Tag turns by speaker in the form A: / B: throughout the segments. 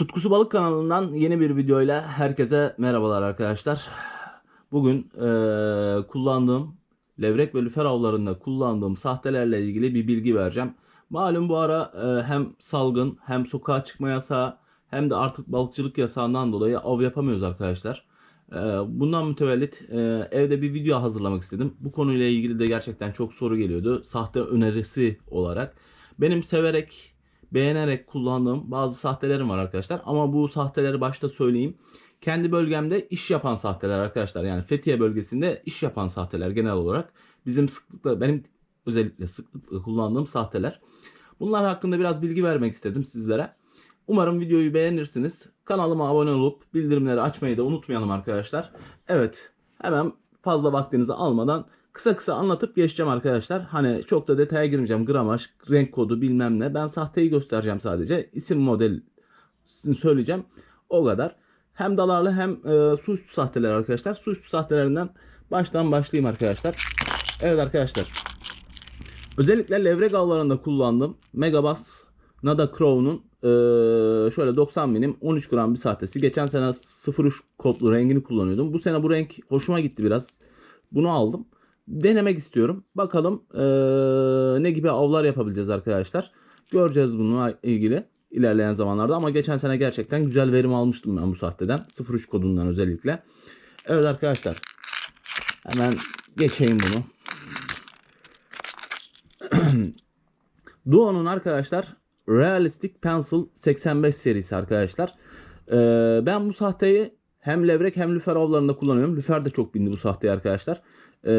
A: Tutkusu Balık kanalından yeni bir videoyla herkese merhabalar arkadaşlar. Bugün eee, kullandığım levrek ve lüfer avlarında kullandığım sahtelerle ilgili bir bilgi vereceğim. Malum bu ara eee, hem salgın hem sokağa çıkma yasağı hem de artık balıkçılık yasağından dolayı av yapamıyoruz arkadaşlar. Eee, bundan mütevellit eee, evde bir video hazırlamak istedim. Bu konuyla ilgili de gerçekten çok soru geliyordu. Sahte önerisi olarak. Benim severek beğenerek kullandığım bazı sahtelerim var arkadaşlar. Ama bu sahteleri başta söyleyeyim. Kendi bölgemde iş yapan sahteler arkadaşlar. Yani Fethiye bölgesinde iş yapan sahteler genel olarak. Bizim sıklıkla benim özellikle sıklıkla kullandığım sahteler. Bunlar hakkında biraz bilgi vermek istedim sizlere. Umarım videoyu beğenirsiniz. Kanalıma abone olup bildirimleri açmayı da unutmayalım arkadaşlar. Evet hemen fazla vaktinizi almadan kısa kısa anlatıp geçeceğim arkadaşlar. Hani çok da detaya girmeyeceğim. Gramaj, renk kodu bilmem ne. Ben sahteyi göstereceğim sadece. İsim model söyleyeceğim. O kadar. Hem dalarlı hem e, su üstü sahteler arkadaşlar. Su üstü sahtelerinden baştan başlayayım arkadaşlar. Evet arkadaşlar. Özellikle levrek avlarında kullandığım Megabass Nada Crow'un e, şöyle 90 milim 13 gram bir sahtesi. Geçen sene 03 kodlu rengini kullanıyordum. Bu sene bu renk hoşuma gitti biraz. Bunu aldım. Denemek istiyorum. Bakalım e, ne gibi avlar yapabileceğiz arkadaşlar. Göreceğiz bununla ilgili ilerleyen zamanlarda. Ama geçen sene gerçekten güzel verim almıştım ben bu sahteden. 03 kodundan özellikle. Evet arkadaşlar. Hemen geçeyim bunu. Duo'nun arkadaşlar Realistic Pencil 85 serisi arkadaşlar. Ee, ben bu sahteyi hem levrek hem lüfer avlarında kullanıyorum. Lüfer de çok bindi bu sahteye arkadaşlar. Ee,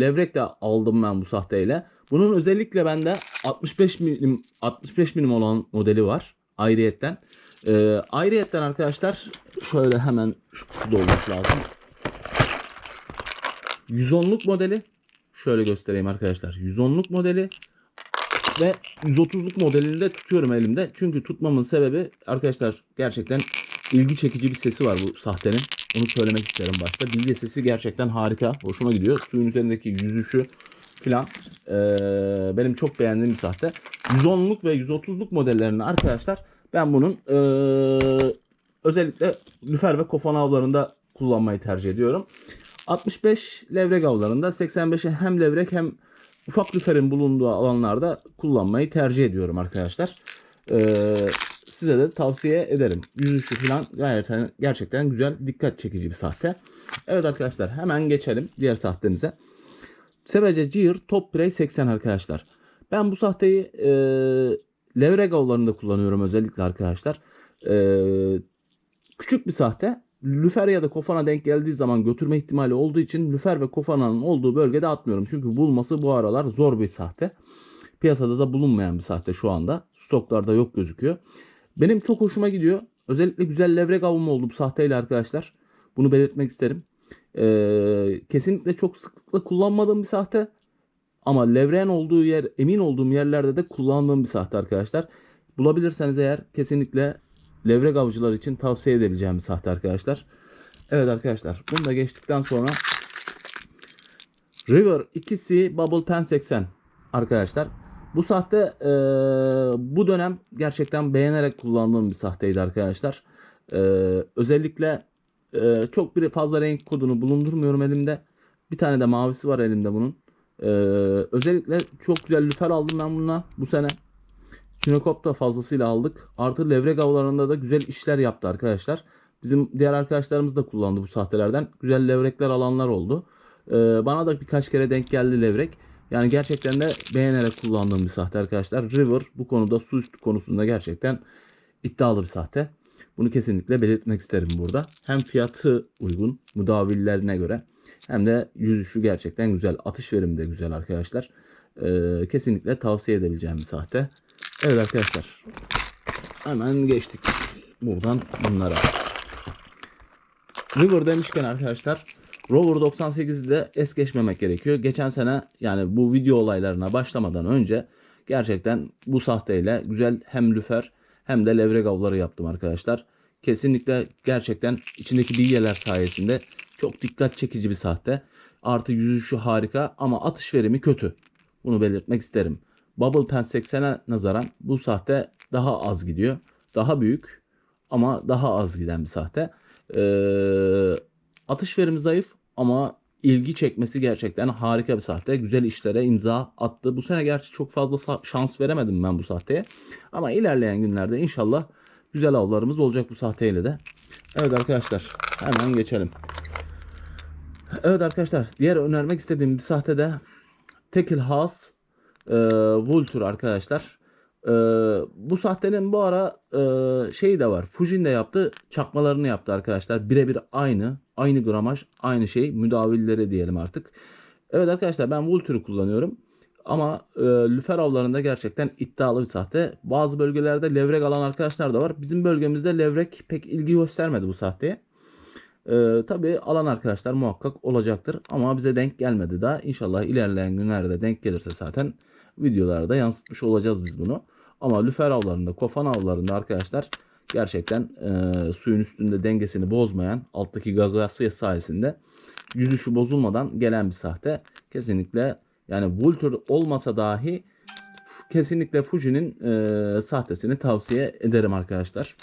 A: levrek de aldım ben bu sahteyle. Bunun özellikle bende 65 milim 65 milim olan modeli var ayrıyetten. Ee, ayrıyetten arkadaşlar şöyle hemen şu kutuda olması lazım. 110'luk modeli şöyle göstereyim arkadaşlar. 110'luk modeli ve 130'luk modelini de tutuyorum elimde. Çünkü tutmamın sebebi arkadaşlar gerçekten ilgi çekici bir sesi var bu sahtenin. Onu söylemek isterim başta. Bilge sesi gerçekten harika. Hoşuma gidiyor. Suyun üzerindeki yüzüşü filan eee, benim çok beğendiğim bir sahte. 110'luk ve 130'luk modellerini arkadaşlar ben bunun eee, özellikle lüfer ve kofan avlarında kullanmayı tercih ediyorum. 65 levrek avlarında 85'e hem levrek hem ufak lüferin bulunduğu alanlarda kullanmayı tercih ediyorum arkadaşlar. Ee, size de tavsiye ederim. Yüzüşü falan gayet gerçekten güzel, dikkat çekici bir sahte. Evet arkadaşlar hemen geçelim diğer sahtemize. Sebece Gear Top Prey 80 arkadaşlar. Ben bu sahteyi e, levrek avlarında kullanıyorum özellikle arkadaşlar. E, küçük bir sahte. Lüfer ya da kofana denk geldiği zaman götürme ihtimali olduğu için lüfer ve kofananın olduğu bölgede atmıyorum. Çünkü bulması bu aralar zor bir sahte. Piyasada da bulunmayan bir sahte şu anda. Stoklarda yok gözüküyor. Benim çok hoşuma gidiyor. Özellikle güzel levrek avım oldu bu sahteyle arkadaşlar. Bunu belirtmek isterim. Ee, kesinlikle çok sıklıkla kullanmadığım bir sahte. Ama levreğin olduğu yer, emin olduğum yerlerde de kullandığım bir sahte arkadaşlar. Bulabilirseniz eğer kesinlikle levrek avcılar için tavsiye edebileceğim bir sahte arkadaşlar. Evet arkadaşlar bunu da geçtikten sonra River 2C Bubble Pen 80 arkadaşlar. Bu sahte e, bu dönem gerçekten beğenerek kullandığım bir sahteydi arkadaşlar. E, özellikle e, çok bir fazla renk kodunu bulundurmuyorum elimde. Bir tane de mavisi var elimde bunun. E, özellikle çok güzel lüfer aldım ben bununla bu sene. Çinekop da fazlasıyla aldık. Artı levrek avlarında da güzel işler yaptı arkadaşlar. Bizim diğer arkadaşlarımız da kullandı bu sahtelerden. Güzel levrekler alanlar oldu. Ee, bana da birkaç kere denk geldi levrek. Yani gerçekten de beğenerek kullandığım bir sahte arkadaşlar. River bu konuda su üstü konusunda gerçekten iddialı bir sahte. Bunu kesinlikle belirtmek isterim burada. Hem fiyatı uygun mudavillerine göre hem de yüzüşü gerçekten güzel. Atış verimi de güzel arkadaşlar. Ee, kesinlikle tavsiye edebileceğim bir sahte. Evet arkadaşlar. Hemen geçtik buradan bunlara. River demişken arkadaşlar Rover 98'i de es geçmemek gerekiyor. Geçen sene yani bu video olaylarına başlamadan önce gerçekten bu sahteyle güzel hem lüfer hem de levrek avları yaptım arkadaşlar. Kesinlikle gerçekten içindeki bilyeler sayesinde çok dikkat çekici bir sahte. Artı yüzüşü harika ama atış verimi kötü. Bunu belirtmek isterim. Bubble Pen 80'e nazaran bu sahte daha az gidiyor. Daha büyük ama daha az giden bir sahte. Ee, atış verimi zayıf ama ilgi çekmesi gerçekten harika bir sahte. Güzel işlere imza attı. Bu sene gerçi çok fazla şans veremedim ben bu sahteye. Ama ilerleyen günlerde inşallah güzel avlarımız olacak bu sahteyle de. Evet arkadaşlar hemen geçelim. Evet arkadaşlar diğer önermek istediğim bir sahte de Tekil House e, Vulture arkadaşlar. E, bu sahtenin bu ara e, şeyi de var. Fujin de yaptı. Çakmalarını yaptı arkadaşlar. Birebir aynı. Aynı gramaj. Aynı şey. Müdavilleri diyelim artık. Evet arkadaşlar ben Vulture'u kullanıyorum. Ama e, lüfer avlarında gerçekten iddialı bir sahte. Bazı bölgelerde levrek alan arkadaşlar da var. Bizim bölgemizde levrek pek ilgi göstermedi bu sahteye. Ee, tabii alan arkadaşlar muhakkak olacaktır ama bize denk gelmedi daha. İnşallah ilerleyen günlerde denk gelirse zaten videolarda yansıtmış olacağız biz bunu. Ama lüfer avlarında, kofan avlarında arkadaşlar gerçekten e, suyun üstünde dengesini bozmayan alttaki gagası sayesinde yüzüşü bozulmadan gelen bir sahte. Kesinlikle yani Vulture olmasa dahi kesinlikle Fuji'nin e, sahtesini tavsiye ederim arkadaşlar.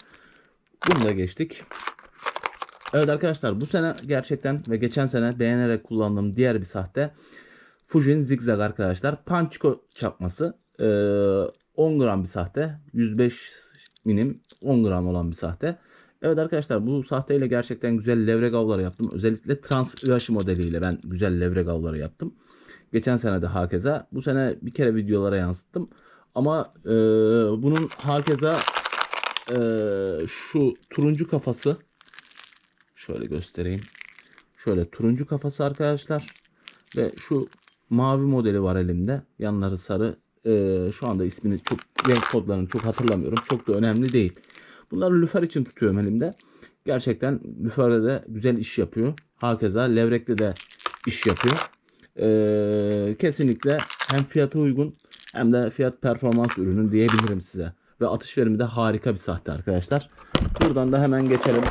A: Bunu da geçtik. Evet arkadaşlar bu sene gerçekten ve geçen sene beğenerek kullandığım diğer bir sahte Fujin Zigzag arkadaşlar. Panchiko çakması. Ee, 10 gram bir sahte. 105 minim 10 gram olan bir sahte. Evet arkadaşlar bu sahteyle gerçekten güzel levrek avları yaptım. Özellikle Trans Irashi modeliyle ben güzel levrek avları yaptım. Geçen sene de hakeza. Bu sene bir kere videolara yansıttım. Ama e, bunun hakeza e, şu turuncu kafası Şöyle göstereyim. Şöyle turuncu kafası arkadaşlar. Ve şu mavi modeli var elimde. Yanları sarı. Ee, şu anda ismini çok renk kodlarını çok hatırlamıyorum. Çok da önemli değil. Bunları lüfer için tutuyorum elimde. Gerçekten lüferde de güzel iş yapıyor. Hakeza levrekte de iş yapıyor. Ee, kesinlikle hem fiyatı uygun hem de fiyat performans ürünü diyebilirim size. Ve atış verimi de harika bir sahte arkadaşlar. Buradan da hemen geçelim.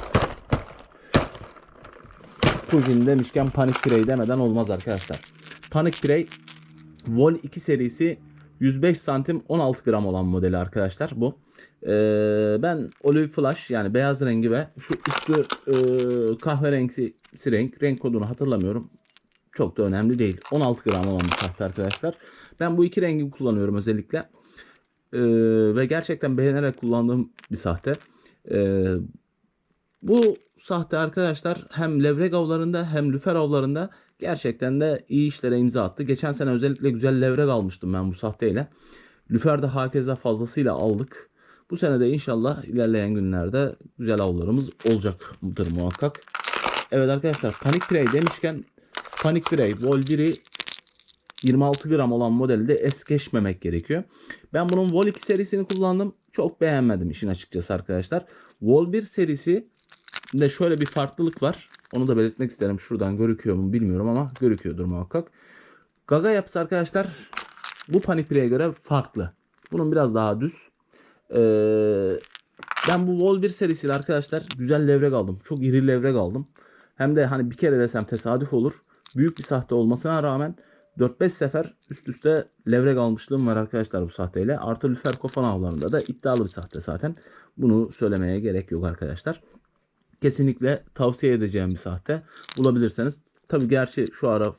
A: Fujin demişken Panic Prey demeden olmaz arkadaşlar. Panic Prey Vol 2 serisi 105 santim 16 gram olan modeli arkadaşlar bu. Ee, ben Olive Flash yani beyaz rengi ve şu üstü e, kahverengi renk renk kodunu hatırlamıyorum. Çok da önemli değil. 16 gram olan bir sahte arkadaşlar. Ben bu iki rengi kullanıyorum özellikle. Ee, ve gerçekten beğenerek kullandığım bir sahte. Ee, bu sahte arkadaşlar hem levrek avlarında hem lüfer avlarında gerçekten de iyi işlere imza attı. Geçen sene özellikle güzel levrek almıştım ben bu sahteyle. Lüfer de hakeza fazlasıyla aldık. Bu sene de inşallah ilerleyen günlerde güzel avlarımız olacaktır muhakkak. Evet arkadaşlar Panic Prey demişken Panic Prey Vol 1'i 26 gram olan modelde es geçmemek gerekiyor. Ben bunun Vol 2 serisini kullandım. Çok beğenmedim işin açıkçası arkadaşlar. Vol 1 serisi de şöyle bir farklılık var. Onu da belirtmek isterim. Şuradan görüküyor mu bilmiyorum ama görüküyordur muhakkak. Gaga yapısı arkadaşlar bu Panipre'ye göre farklı. Bunun biraz daha düz. Ee, ben bu Vol 1 serisiyle arkadaşlar güzel levrek aldım. Çok iri levrek aldım. Hem de hani bir kere desem tesadüf olur. Büyük bir sahte olmasına rağmen 4-5 sefer üst üste levrek almışlığım var arkadaşlar bu sahteyle. Artı lüfer kofan avlarında da iddialı bir sahte zaten. Bunu söylemeye gerek yok arkadaşlar kesinlikle tavsiye edeceğim bir sahte. Bulabilirseniz. Tabi gerçi şu ara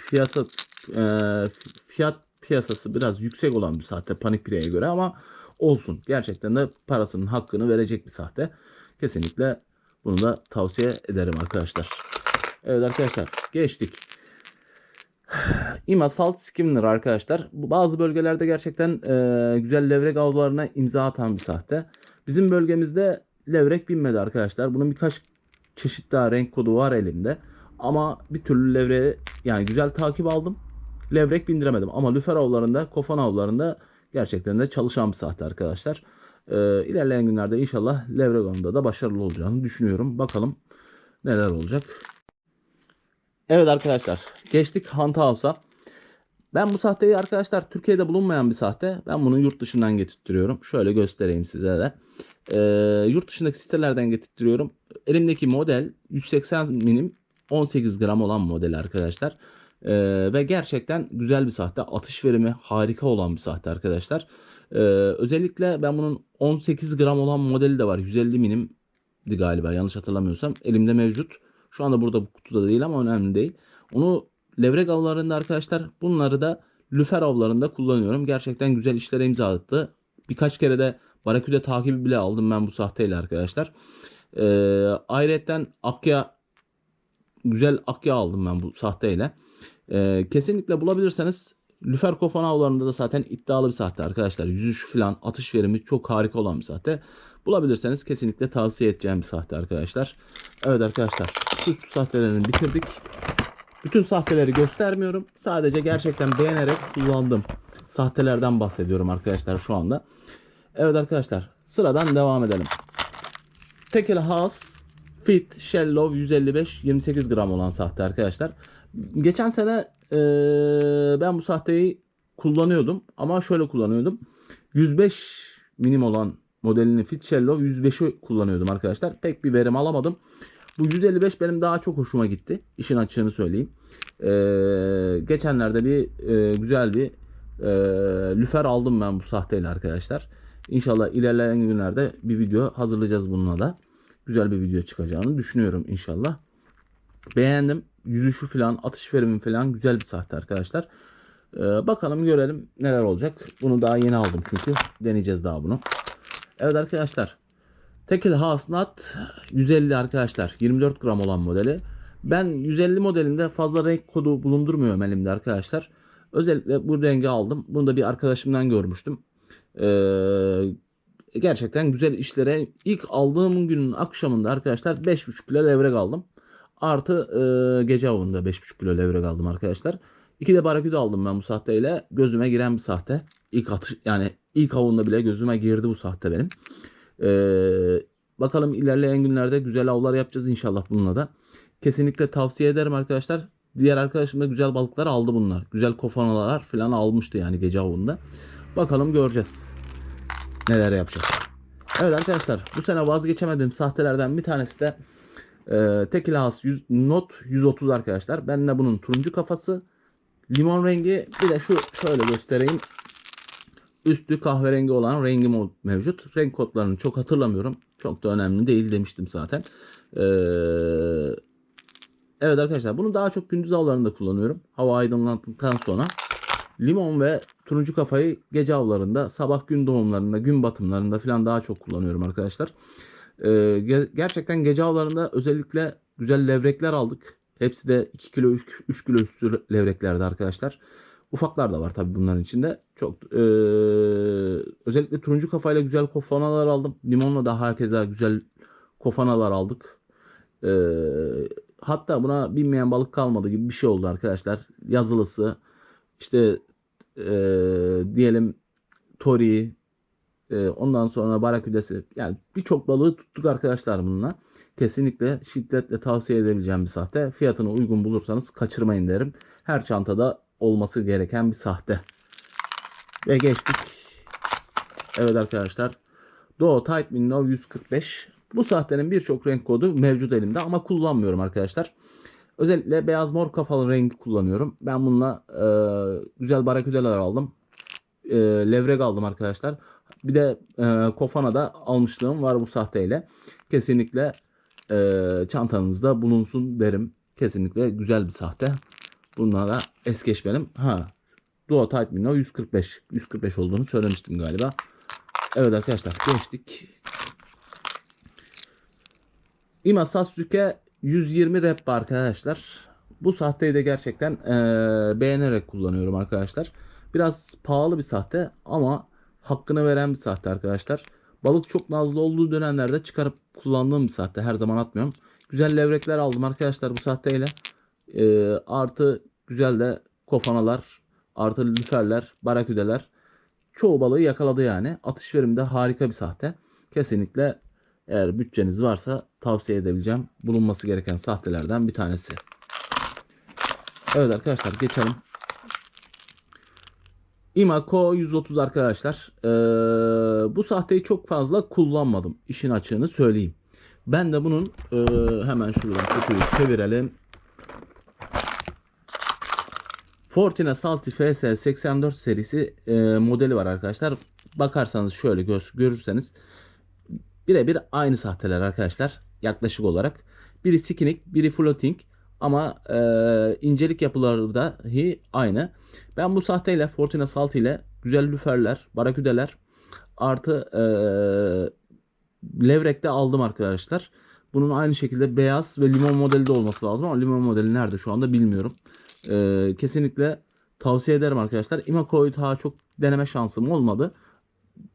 A: fiyatı e, fiyat piyasası biraz yüksek olan bir sahte Panik Pire'ye göre ama olsun. Gerçekten de parasının hakkını verecek bir sahte. Kesinlikle bunu da tavsiye ederim arkadaşlar. Evet arkadaşlar geçtik. İma Salt Skimner arkadaşlar. Bazı bölgelerde gerçekten e, güzel levrek avlarına imza atan bir sahte. Bizim bölgemizde levrek binmedi arkadaşlar. Bunun birkaç çeşit daha renk kodu var elimde. Ama bir türlü levre yani güzel takip aldım. Levrek bindiremedim. Ama lüfer avlarında, kofan avlarında gerçekten de çalışan bir sahte arkadaşlar. Ee, ilerleyen günlerde inşallah levrek avında da başarılı olacağını düşünüyorum. Bakalım neler olacak. Evet arkadaşlar geçtik Hunt House'a. Ben bu sahteyi arkadaşlar Türkiye'de bulunmayan bir sahte. Ben bunu yurt dışından getirtiyorum. Şöyle göstereyim size de. Ee, yurt dışındaki sitelerden getirtiyorum. Elimdeki model 180 minim 18 gram olan model arkadaşlar. Ee, ve gerçekten güzel bir sahte. Atış verimi harika olan bir sahte arkadaşlar. Ee, özellikle ben bunun 18 gram olan modeli de var. 150 milimdi galiba yanlış hatırlamıyorsam. Elimde mevcut. Şu anda burada bu kutuda değil ama önemli değil. Onu levrek avlarında arkadaşlar bunları da lüfer avlarında kullanıyorum. Gerçekten güzel işlere imza attı. Birkaç kere de baraküde takibi bile aldım ben bu sahteyle arkadaşlar. Ee, ayrıca akya güzel akya aldım ben bu sahteyle. Ee, kesinlikle bulabilirseniz lüfer kofan avlarında da zaten iddialı bir sahte arkadaşlar. Yüzüş falan atış verimi çok harika olan bir sahte. Bulabilirseniz kesinlikle tavsiye edeceğim bir sahte arkadaşlar. Evet arkadaşlar süslü sahtelerini bitirdik. Bütün sahteleri göstermiyorum. Sadece gerçekten beğenerek kullandığım sahtelerden bahsediyorum arkadaşlar şu anda. Evet arkadaşlar sıradan devam edelim. Tekel Haas Fit Shellow 155 28 gram olan sahte arkadaşlar. Geçen sene eee, ben bu sahteyi kullanıyordum ama şöyle kullanıyordum. 105 minim olan modelini Fit Shellow 105'i kullanıyordum arkadaşlar. Pek bir verim alamadım. Bu 155 benim daha çok hoşuma gitti. İşin açığını söyleyeyim. Eee, geçenlerde bir eee, güzel bir eee, lüfer aldım ben bu sahteyle arkadaşlar. İnşallah ilerleyen günlerde bir video hazırlayacağız bununla da. Güzel bir video çıkacağını düşünüyorum inşallah. Beğendim. Yüzüşü falan, atış verimi falan güzel bir sahte arkadaşlar. Ee, bakalım görelim neler olacak. Bunu daha yeni aldım çünkü. Deneyeceğiz daha bunu. Evet arkadaşlar. Tekil Hasnat 150 arkadaşlar. 24 gram olan modeli. Ben 150 modelinde fazla renk kodu bulundurmuyorum elimde arkadaşlar. Özellikle bu rengi aldım. Bunu da bir arkadaşımdan görmüştüm. Ee, gerçekten güzel işlere ilk aldığım günün akşamında arkadaşlar 5,5 kilo levrek aldım. Artı e, gece avında 5,5 kilo levrek aldım arkadaşlar. İki de baraküde aldım ben bu sahteyle. Gözüme giren bir sahte. İlk atış yani ilk avında bile gözüme girdi bu sahte benim. Ee, bakalım ilerleyen günlerde güzel avlar yapacağız inşallah bununla da. Kesinlikle tavsiye ederim arkadaşlar. Diğer arkadaşım da güzel balıklar aldı bunlar. Güzel kofanalar falan almıştı yani gece avında. Bakalım göreceğiz. Neler yapacak. Evet arkadaşlar bu sene vazgeçemediğim sahtelerden bir tanesi de e, Tekil House 100, Note 130 arkadaşlar. Ben de bunun turuncu kafası, limon rengi bir de şu şöyle göstereyim. Üstü kahverengi olan rengi mevcut. Renk kodlarını çok hatırlamıyorum. Çok da önemli değil demiştim zaten. Ee, evet arkadaşlar bunu daha çok gündüz avlarında kullanıyorum. Hava aydınlattıktan sonra. Limon ve turuncu kafayı gece avlarında, sabah gün doğumlarında, gün batımlarında falan daha çok kullanıyorum arkadaşlar. Ee, ge- gerçekten gece avlarında özellikle güzel levrekler aldık. Hepsi de 2 kilo 3 kilo üstü levreklerdi arkadaşlar. Ufaklar da var tabii bunların içinde. Çok eee, özellikle turuncu kafayla güzel kofanalar aldım. Limonla da herkese güzel kofanalar aldık. Eee, hatta buna binmeyen balık kalmadı gibi bir şey oldu arkadaşlar. Yazılısı işte eee, diyelim tori eee, ondan sonra baraküdesi yani birçok balığı tuttuk arkadaşlar bununla. Kesinlikle şiddetle tavsiye edebileceğim bir sahte. Fiyatını uygun bulursanız kaçırmayın derim. Her çantada olması gereken bir sahte. Ve geçtik. Evet arkadaşlar. Doğu Tight Minnow 145. Bu sahtenin birçok renk kodu mevcut elimde ama kullanmıyorum arkadaşlar. Özellikle beyaz mor kafalı rengi kullanıyorum. Ben bununla e, güzel baraküdeler aldım. E, levrek aldım arkadaşlar. Bir de e, kofana da almışlığım var bu sahteyle. Kesinlikle e, çantanızda bulunsun derim. Kesinlikle güzel bir sahte. Bununla da es geçmeyelim. Ha. Duo Tight Minnow 145. 145 olduğunu söylemiştim galiba. Evet arkadaşlar geçtik. Ima Sasuke 120 rep arkadaşlar. Bu sahteyi de gerçekten eee, beğenerek kullanıyorum arkadaşlar. Biraz pahalı bir sahte ama hakkını veren bir sahte arkadaşlar. Balık çok nazlı olduğu dönemlerde çıkarıp kullandığım bir sahte. Her zaman atmıyorum. Güzel levrekler aldım arkadaşlar bu sahteyle. Eee, artı güzel de kofanalar, artı lüferler, baraküdeler. Çoğu balığı yakaladı yani. Atış verimi de harika bir sahte. Kesinlikle eğer bütçeniz varsa tavsiye edebileceğim bulunması gereken sahtelerden bir tanesi. Evet arkadaşlar geçelim. Imako 130 arkadaşlar. Ee, bu sahteyi çok fazla kullanmadım. İşin açığını söyleyeyim. Ben de bunun e, hemen şuradan kutuyu çevirelim. Fortina Salty FS 84 serisi e, modeli var arkadaşlar. bakarsanız şöyle göz, görürseniz birebir aynı sahteler arkadaşlar yaklaşık olarak. Biri skinning, biri floating ama e, incelik yapıları dahi aynı. Ben bu sahteyle Fortuna Salt ile güzel lüferler, baraküdeler artı e, levrek de aldım arkadaşlar. Bunun aynı şekilde beyaz ve limon modeli de olması lazım ama limon modeli nerede şu anda bilmiyorum. E, kesinlikle tavsiye ederim arkadaşlar. Imaco'yu daha çok deneme şansım olmadı.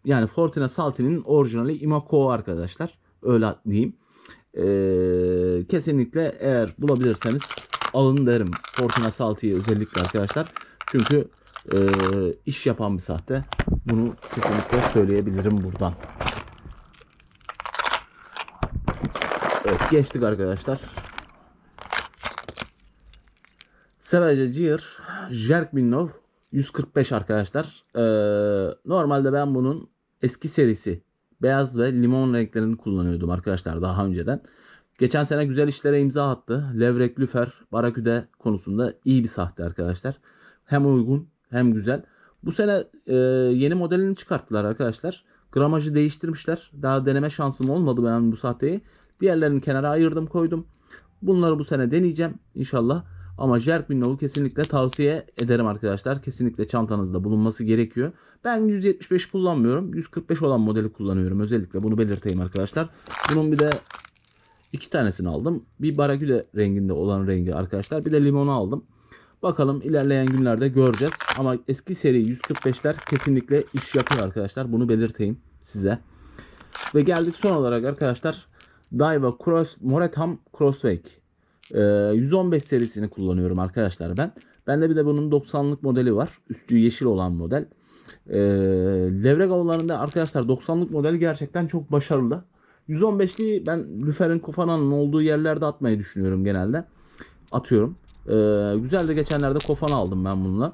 A: Yani Fortuna Salti'nin orijinali Imaco arkadaşlar. Öyle diyeyim. Ee, kesinlikle eğer bulabilirseniz alın derim. Fortuna Salti'yi özellikle arkadaşlar. Çünkü e, iş yapan bir sahte. Bunu kesinlikle söyleyebilirim buradan. Evet geçtik arkadaşlar. Savage Gear Jerkminov 145 arkadaşlar. Ee, normalde ben bunun eski serisi beyaz ve limon renklerini kullanıyordum arkadaşlar daha önceden. Geçen sene güzel işlere imza attı. Levrek, lüfer, baraküde konusunda iyi bir sahte arkadaşlar. Hem uygun hem güzel. Bu sene e, yeni modelini çıkarttılar arkadaşlar. Gramajı değiştirmişler. Daha deneme şansım olmadı ben bu sahteyi. Diğerlerini kenara ayırdım koydum. Bunları bu sene deneyeceğim inşallah. Ama Jerkminov'u kesinlikle tavsiye ederim arkadaşlar. Kesinlikle çantanızda bulunması gerekiyor. Ben 175 kullanmıyorum. 145 olan modeli kullanıyorum. Özellikle bunu belirteyim arkadaşlar. Bunun bir de iki tanesini aldım. Bir baraküde renginde olan rengi arkadaşlar. Bir de limonu aldım. Bakalım ilerleyen günlerde göreceğiz. Ama eski seri 145'ler kesinlikle iş yapıyor arkadaşlar. Bunu belirteyim size. Ve geldik son olarak arkadaşlar. Daiwa Cross Moretam Crosswake. Ee, 115 serisini kullanıyorum arkadaşlar ben. Bende bir de bunun 90'lık modeli var. Üstü yeşil olan model. Ee, levrek avlarında arkadaşlar 90'lık model gerçekten çok başarılı. 115'li ben lüferin kofananın olduğu yerlerde atmayı düşünüyorum genelde. Atıyorum. Ee, güzel de geçenlerde kofana aldım ben bununla.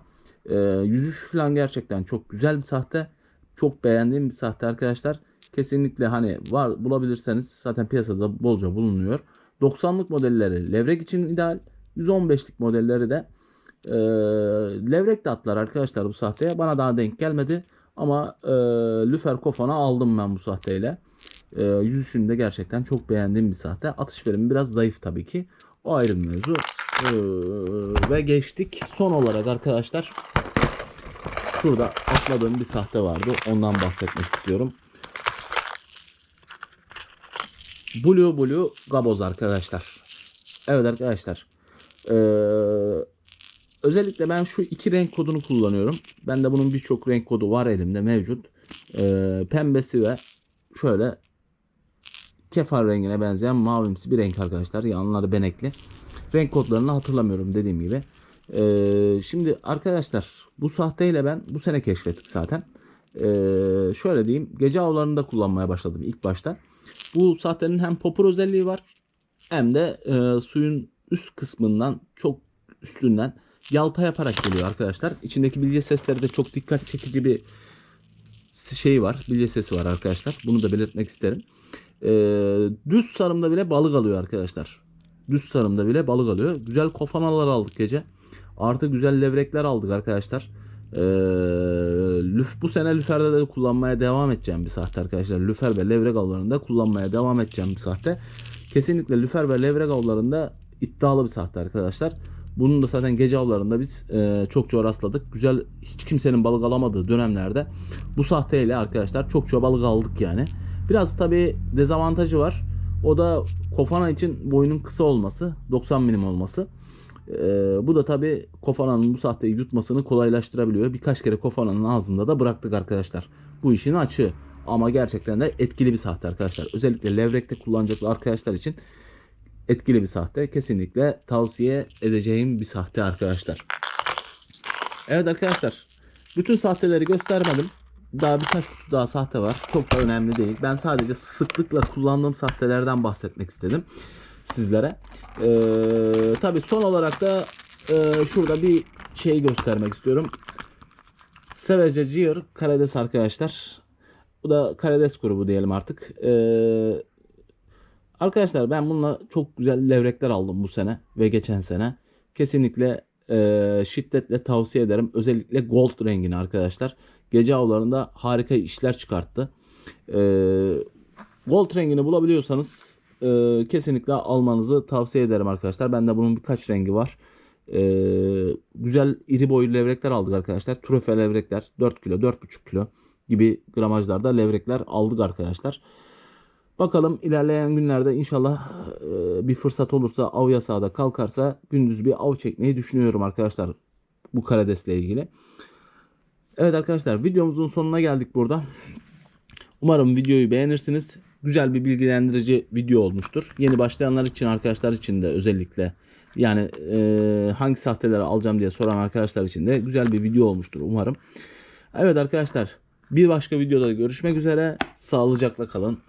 A: Ee, yüzüş falan gerçekten çok güzel bir sahte. Çok beğendiğim bir sahte arkadaşlar. Kesinlikle hani var bulabilirseniz zaten piyasada bolca bulunuyor. 90'lık modelleri levrek için ideal. 115'lik modelleri de e, levrek de atlar arkadaşlar bu sahteye. Bana daha denk gelmedi. Ama e, lüfer kofana aldım ben bu sahteyle. E, yüzüşünü de gerçekten çok beğendiğim bir sahte. Atış verimi biraz zayıf tabii ki. O ayrı bir mevzu. E, ve geçtik. Son olarak arkadaşlar şurada atladığım bir sahte vardı. Ondan bahsetmek istiyorum. Blue Blue Gaboz arkadaşlar. Evet arkadaşlar. Ee, özellikle ben şu iki renk kodunu kullanıyorum. Bende bunun birçok renk kodu var elimde mevcut. Ee, pembesi ve şöyle kefar rengine benzeyen mavimsi bir renk arkadaşlar. Yanları benekli. Renk kodlarını hatırlamıyorum dediğim gibi. Ee, şimdi arkadaşlar bu sahteyle ben bu sene keşfettik zaten. Ee, şöyle diyeyim. Gece avlarında kullanmaya başladım ilk başta. Bu sahtenin hem popür özelliği var hem de e, suyun üst kısmından çok üstünden yalpa yaparak geliyor arkadaşlar. İçindeki bilye sesleri de çok dikkat çekici bir şey var. Bilye sesi var arkadaşlar. Bunu da belirtmek isterim. E, düz sarımda bile balık alıyor arkadaşlar. Düz sarımda bile balık alıyor. Güzel kofanalar aldık gece. Artı güzel levrekler aldık arkadaşlar. Ee, lüf, bu sene lüferde de kullanmaya devam edeceğim bir sahte arkadaşlar. Lüfer ve levrek avlarında kullanmaya devam edeceğim bir sahte. Kesinlikle lüfer ve levrek avlarında iddialı bir sahte arkadaşlar. Bunun da zaten gece avlarında biz e, çokça rastladık. Güzel hiç kimsenin balık alamadığı dönemlerde bu sahteyle arkadaşlar çokça balık aldık yani. Biraz tabi dezavantajı var. O da kofana için boyunun kısa olması, 90 milim olması. Ee, bu da tabi kofananın bu sahteyi yutmasını kolaylaştırabiliyor. Birkaç kere kofananın ağzında da bıraktık arkadaşlar. Bu işin açığı. Ama gerçekten de etkili bir sahte arkadaşlar. Özellikle levrekte kullanacaklı arkadaşlar için etkili bir sahte. Kesinlikle tavsiye edeceğim bir sahte arkadaşlar. Evet arkadaşlar. Bütün sahteleri göstermedim. Daha birkaç kutu daha sahte var. Çok da önemli değil. Ben sadece sıklıkla kullandığım sahtelerden bahsetmek istedim sizlere. Ee, tabii son olarak da e, şurada bir şey göstermek istiyorum. Savage Gear Karades arkadaşlar. Bu da Karades grubu diyelim artık. Ee, arkadaşlar ben bununla çok güzel levrekler aldım bu sene ve geçen sene. Kesinlikle e, şiddetle tavsiye ederim. Özellikle gold rengini arkadaşlar. gece avlarında harika işler çıkarttı. E, gold rengini bulabiliyorsanız e, kesinlikle almanızı tavsiye ederim arkadaşlar. Bende bunun birkaç rengi var. E, güzel iri boylu levrekler aldık arkadaşlar. Trüfe levrekler 4 kilo 4,5 kilo gibi gramajlarda levrekler aldık arkadaşlar. Bakalım ilerleyen günlerde inşallah e, bir fırsat olursa av yasağı kalkarsa gündüz bir av çekmeyi düşünüyorum arkadaşlar bu karidesle ilgili. Evet arkadaşlar videomuzun sonuna geldik burada. Umarım videoyu beğenirsiniz. Güzel bir bilgilendirici video olmuştur. Yeni başlayanlar için arkadaşlar için de özellikle yani e, hangi sahteleri alacağım diye soran arkadaşlar için de güzel bir video olmuştur umarım. Evet arkadaşlar bir başka videoda görüşmek üzere. Sağlıcakla kalın.